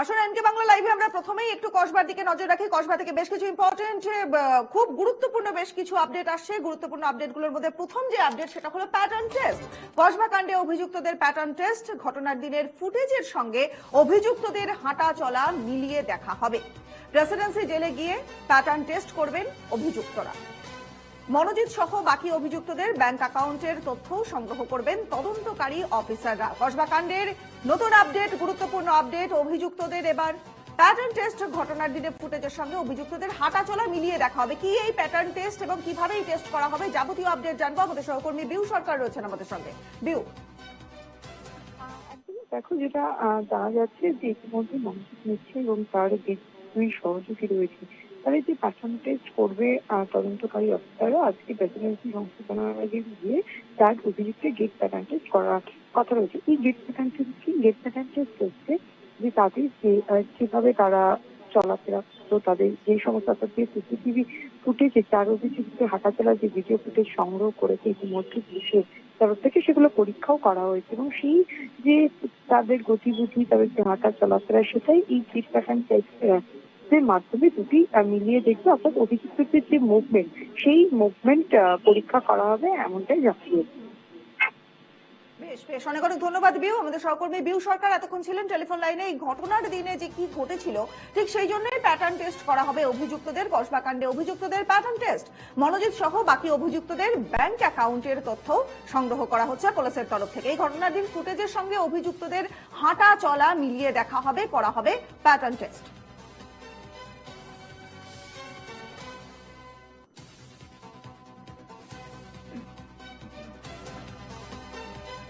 আসলে এনকে বাংলা লাইভে আমরা প্রথমেই একটু কসবার দিকে নজর রাখি। কসবা থেকে বেশ কিছু ইম্পর্টেন্ট খুব গুরুত্বপূর্ণ বেশ কিছু আপডেট আসছে। গুরুত্বপূর্ণ আপডেটগুলোর মধ্যে প্রথম যে আপডেট সেটা হলো প্যাটার্ন টেস্ট কসবা কাণ্ডে অভিযুক্তদের প্যাটার্ন টেস্ট ঘটনার দিনের ফুটেজের সঙ্গে অভিযুক্তদের হাঁটা চলা মিলিয়ে দেখা হবে। প্রেসিডেন্সি জেলে গিয়ে প্যাটার্ন টেস্ট করবেন অভিযুক্তরা। মনোজিৎ সহ বাকি অভিযুক্তদের ব্যাংক অ্যাকাউন্টের তথ্য সংগ্রহ করবেন তদন্তকারী অফিসাররা। কসবা কাণ্ডের নতুন আপডেট, গুরুত্বপূর্ণ আপডেট, অভিযুক্তদের এবার প্যাটার্ন টেস্ট ঘটনার দিনে ফুটেজের সঙ্গে অভিযুক্তদের হাঁটা চলা মিলিয়ে দেখা হবে। কি এই প্যাটার্ন টেস্ট এবং কীভাবে এই টেস্ট করা হবে যাবতীয় আপডেট জানব। আমাদের সহকর্মী বিউ সরকার রয়েছেন আমাদের সঙ্গে। বিউ। দেখো, যেটা জানা যাচ্ছে যে ইতিমধ্যে মনোযোগ নিচ্ছে এবং তার দুই সহযোগী রয়েছে তারা যে প্যাটার্ন করবে তদন্তকারী অফিসাররা আজকে প্রেসিডেন্সি সংশোধনাগারে গিয়ে তার অভিযুক্ত গেট প্যাটার্ন করার কথা রয়েছে। এই গেট প্যাটার্ন কি? গেট প্যাটার্ন টেস্ট হচ্ছে যে তাদের যে কীভাবে তারা চলাফেরা করতো, তাদের যে সমস্ত যে সিসিটিভি ফুটেজে চার অভিযুক্ত হাঁটাচলা যে ভিডিও ফুটেজ সংগ্রহ করেছে ইতিমধ্যে পুলিশের তরফ থেকে, সেগুলো পরীক্ষাও করা হয়েছে। এবং সেই যে তাদের গতিবিধি, তাদের যে হাঁটা চলাফেরা, সেটাই এই গেট প্যাটার্ন টেস্টের মাধ্যমে দুটি মিলিয়ে দেখবে অর্থাৎ অভিযুক্তদের যে মুভমেন্ট সেই মুভমেন্ট পরীক্ষা করা হবে এমনটাই জানিয়েছে বেশ বেশ, অনেক অনেক ধন্যবাদ বিউ। আমাদের সহকর্মী বিউ সরকার এতক্ষণ ছিলেন টেলিফোন লাইনে। এই ঘটনার দিনে যে কি ঘটেছিল, ঠিক সেই জন্যই প্যাটার্ন টেস্ট করা হবে অভিযুক্তদের অভিযুক্তদের প্যাটার্ন টেস্ট মনোজিৎ সহ বাকি অভিযুক্তদের ব্যাংক অ্যাকাউন্টের তথ্য সংগ্রহ করা হচ্ছে পুলিশের তরফ থেকে। এই ঘটনার দিন ফুটেজের সঙ্গে অভিযুক্তদের হাঁটা চলা মিলিয়ে দেখা হবে, করা হবে প্যাটার্ন টেস্ট